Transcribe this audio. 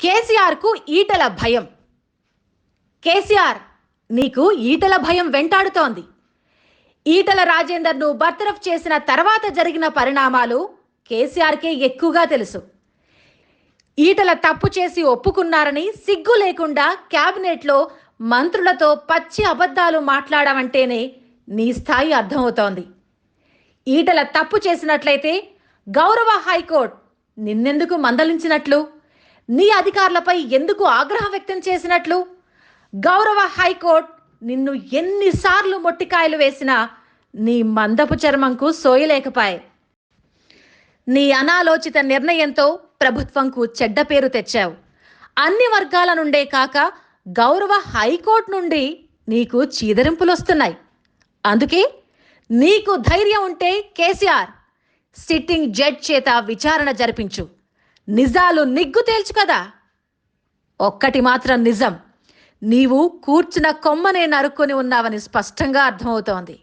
కేసీఆర్కు ఈటల భయం. కేసీఆర్ నీకు ఈటల భయం వెంటాడుతోంది. ఈటల రాజేందర్ను బర్తరఫ్ చేసిన తర్వాత జరిగిన పరిణామాలు కేసీఆర్కే ఎక్కువగా తెలుసు. ఈటల తప్పు చేసి ఒప్పుకున్నారని సిగ్గు లేకుండా క్యాబినెట్లో మంత్రులతో పచ్చి అబద్ధాలు మాట్లాడమంటేనే నీ స్థాయి అర్థమవుతోంది. ఈటల తప్పు చేసినట్లయితే గౌరవ హైకోర్టు నిన్నెందుకు మందలించినట్లు? నీ అధికారులపై ఎందుకు ఆగ్రహం వ్యక్తం చేసినట్లు? గౌరవ హైకోర్టు నిన్ను ఎన్నిసార్లు మొట్టికాయలు వేసినా నీ మందపు చర్మంకు సోయలేకపాయే. నీ అనాలోచిత నిర్ణయంతో ప్రభుత్వంకు చెడ్డ పేరు తెచ్చావు. అన్ని వర్గాల నుండే కాక గౌరవ హైకోర్టు నుండి నీకు చీదరింపులు వస్తున్నాయి అందుకే నీకు ధైర్యం ఉంటే కేసీఆర్ సిట్టింగ్ జడ్జ్ చేత విచారణ జరిపించు. నిజాలు నిగ్గు తేల్చు కదా. ఒక్కటి మాత్రం నిజం. నీవు కూర్చున్న కొమ్మనే నరుక్కొని ఉన్నావని స్పష్టంగా అర్థమవుతోంది.